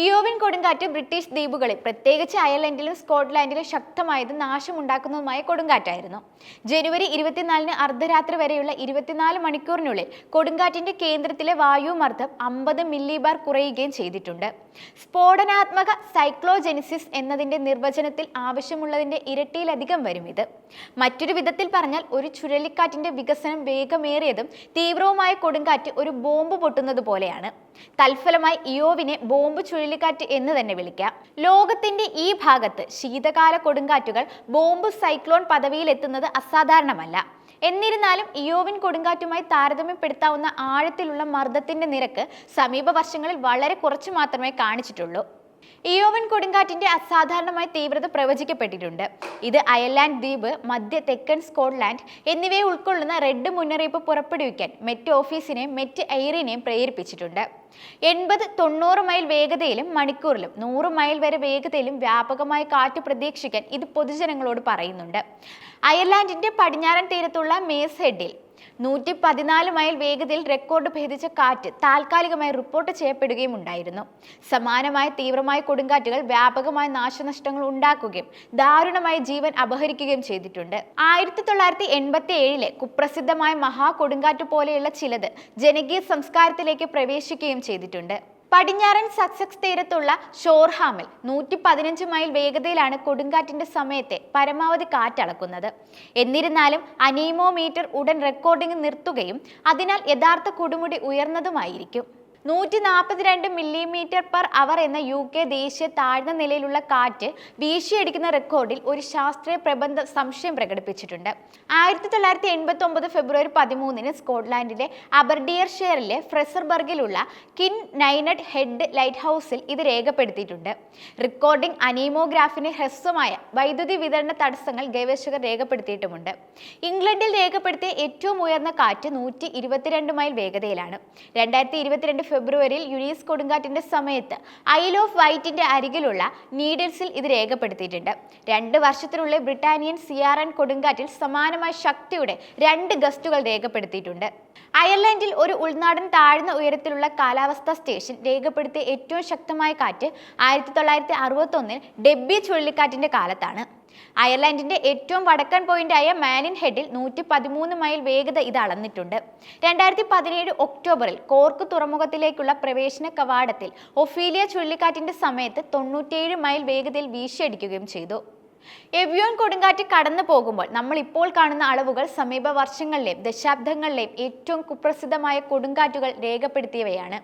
ഇയോവിൻ കൊടുങ്കാറ്റ് ബ്രിട്ടീഷ് ദ്വീപുകളിൽ പ്രത്യേകിച്ച് അയർലൻഡിലും സ്കോട്ട്ലാൻഡിലും ശക്തമായതും നാശമുണ്ടാക്കുന്നതുമായ കൊടുങ്കാറ്റായിരുന്നു. ജനുവരി ഇരുപത്തിനാലിന് അർദ്ധരാത്രി വരെയുള്ള ഇരുപത്തിനാല് മണിക്കൂറിനുള്ളിൽ കൊടുങ്കാറ്റിന്റെ കേന്ദ്രത്തിലെ വായുമർദ്ദം അമ്പത് മില്ലിബാർ കുറയുകയും ചെയ്തിട്ടുണ്ട്. സ്ഫോടനാത്മക സൈക്ലോജെനിസിസ് എന്നതിന്റെ നിർവചനത്തിൽ ആവശ്യമുള്ളതിന്റെ ഇരട്ടിയിലധികം വരും ഇത്. മറ്റൊരു വിധത്തിൽ പറഞ്ഞാൽ ഒരു ചുഴലിക്കാറ്റിന്റെ വികസനം വേഗമേറിയതും തീവ്രവുമായ കൊടുങ്കാറ്റ് ഒരു ബോംബ് പൊട്ടുന്നത് പോലെയാണ് തൽഫലമായി ഇയോവിനെ ബോംബ് ചുഴലിക്കാറ്റ് എന്ന് തന്നെ വിളിക്കാം. ലോകത്തിന്റെ ഈ ഭാഗത്ത് ശീതകാല കൊടുങ്കാറ്റുകൾ ബോംബ് സൈക്ലോൺ പദവിയിലെത്തുന്നത് അസാധാരണമല്ല. എന്നിരുന്നാലും ഇയോവിൻ കൊടുങ്കാറ്റുമായി താരതമ്യപ്പെടുത്താവുന്ന ആഴത്തിലുള്ള മർദ്ദത്തിന്റെ നിരക്ക് സമീപ വർഷങ്ങളിൽ വളരെ കുറച്ച് മാത്രമേ കാണിച്ചിട്ടുള്ളൂ. ഇയോവൻ കൊടുങ്കാറ്റിന്റെ അസാധാരണമായ തീവ്രത പ്രവചിക്കപ്പെട്ടിട്ടുണ്ട്. ഇത് അയർലാൻഡ് ദ്വീപ് മധ്യ തെക്കൻ സ്കോട്ട്ലാൻഡ് എന്നിവയെ ഉൾക്കൊള്ളുന്ന റെഡ് മുന്നറിയിപ്പ് പുറപ്പെടുവിക്കാൻ മെറ്റ് ഓഫീസിനെയും മെറ്റ് എയറിനെയും പ്രേരിപ്പിച്ചിട്ടുണ്ട്. എൺപത് തൊണ്ണൂറ് മൈൽ വേഗതയിലും മണിക്കൂറിലും നൂറ് മൈൽ വരെ വേഗതയിലും വ്യാപകമായ കാറ്റ് പ്രതീക്ഷിക്കാൻ ഇത് പൊതുജനങ്ങളോട് പറയുന്നുണ്ട്. അയർലാൻഡിന്റെ പടിഞ്ഞാറൻ തീരത്തുള്ള മേസ് ഹെഡിൽ നൂറ്റി പതിനാല് മൈൽ വേഗതയിൽ റെക്കോർഡ് ഭേദിച്ച കാറ്റ് താൽക്കാലികമായി റിപ്പോർട്ട് ചെയ്യപ്പെടുകയും ഉണ്ടായിരുന്നു. സമാനമായ തീവ്രമായ കൊടുങ്കാറ്റുകൾ വ്യാപകമായ നാശനഷ്ടങ്ങൾ ഉണ്ടാക്കുകയും ദാരുണമായ ജീവൻ അപഹരിക്കുകയും ചെയ്തിട്ടുണ്ട്. ആയിരത്തി തൊള്ളായിരത്തി എൺപത്തി ഏഴിലെ കുപ്രസിദ്ധമായ മഹാ കൊടുങ്കാറ്റ് പോലെയുള്ള ചിലത് ജനകീയ സംസ്കാരത്തിലേക്ക് പ്രവേശിക്കുകയും ചെയ്തിട്ടുണ്ട്. പടിഞ്ഞാറൻ സക്സക്സ് തീരത്തുള്ള ഷോർഹാമിൽ നൂറ്റി പതിനഞ്ച് മൈൽ വേഗതയിലാണ് കൊടുങ്കാറ്റിന്റെ സമയത്തെ പരമാവധി കാറ്റളക്കുന്നത്. എന്നിരുന്നാലും അനീമോമീറ്റർ ഉടൻ റെക്കോർഡിംഗ് നിർത്തുകയും അതിനാൽ യഥാർത്ഥ കൊടുമുടി ഉയർന്നതുമായിരിക്കും. നൂറ്റി നാൽപ്പത്തിരണ്ട് മില്ലിമീറ്റർ പെർ അവർ എന്ന യു കെ ദേശീയ താഴ്ന്ന നിലയിലുള്ള കാറ്റ് വീശിയടിക്കുന്ന റെക്കോർഡിൽ ഒരു ശാസ്ത്രീയ പ്രബന്ധ സംശയം പ്രകടിപ്പിച്ചിട്ടുണ്ട്. ആയിരത്തി തൊള്ളായിരത്തി എൺപത്തി ഒമ്പത് ഫെബ്രുവരി പതിമൂന്നിന് സ്കോട്ട്ലാൻഡിലെ അബർഡിയർ ഷെയറിലെ ഫ്രെസർബർഗിലുള്ള കിൻ നൈനറ്റ് ഹെഡ് ലൈറ്റ് ഹൗസിൽ ഇത് രേഖപ്പെടുത്തിയിട്ടുണ്ട്. റെക്കോർഡിംഗ് അനീമോഗ്രാഫിന് ഹ്രസ്വമായ വൈദ്യുതി വിതരണ തടസ്സങ്ങൾ ഗവേഷകർ രേഖപ്പെടുത്തിയിട്ടുമുണ്ട്. ഇംഗ്ലണ്ടിൽ രേഖപ്പെടുത്തിയ ഏറ്റവും ഉയർന്ന കാറ്റ് നൂറ്റി ഇരുപത്തിരണ്ട് മൈൽ വേഗതയിലാണ്. രണ്ടായിരത്തി ഇരുപത്തിരണ്ട് ഫെബ്രുവരിയിൽ യുനീസ് കൊടുങ്കാറ്റിന്റെ സമയത്ത് ഐൽ ഓഫ് വൈറ്റിന്റെ അരികിലുള്ള നീഡിൽസിൽ ഇത് രേഖപ്പെടുത്തിയിട്ടുണ്ട്. രണ്ട് വർഷത്തിനുള്ളിൽ ബ്രിട്ടാനിയൻ സിയാറൻ കൊടുങ്കാറ്റിൽ സമാനമായ ശക്തിയുടെ രണ്ട് ഗസ്റ്റുകൾ രേഖപ്പെടുത്തിയിട്ടുണ്ട്. അയർലൻഡിൽ ഒരു ഉൾനാടൻ താഴ്ന്ന ഉയരത്തിലുള്ള കാലാവസ്ഥാ സ്റ്റേഷൻ രേഖപ്പെടുത്തിയ ഏറ്റവും ശക്തമായ കാറ്റ് ആയിരത്തി തൊള്ളായിരത്തി അറുപത്തി ഒന്നിൽ ഡെബി ചുഴലിക്കാറ്റിന്റെ കാലത്താണ്. അയർലൻഡിന്റെ ഏറ്റവും വടക്കൻ പോയിന്റായ മാനിൻ ഹെഡിൽ നൂറ്റി പതിമൂന്ന് മൈൽ വേഗത ഇത് അളന്നിട്ടുണ്ട്. രണ്ടായിരത്തി പതിനേഴ് ഒക്ടോബറിൽ കോർക്ക് തുറമുഖത്തിലേക്കുള്ള പ്രവേശന കവാടത്തിൽ ഒഫീലിയ ചുഴലിക്കാറ്റിന്റെ സമയത്ത് തൊണ്ണൂറ്റിയേഴ് മൈൽ വേഗതയിൽ വീശിയടിക്കുകയും ചെയ്തു. എവ്യോൺ കൊടുങ്കാറ്റ് കടന്നു പോകുമ്പോൾ നമ്മൾ ഇപ്പോൾ കാണുന്ന അളവുകൾ സമീപ വർഷങ്ങളിലെയും ദശാബ്ദങ്ങളിലെയും ഏറ്റവും കുപ്രസിദ്ധമായ കൊടുങ്കാറ്റുകൾ രേഖപ്പെടുത്തിയവയാണ്.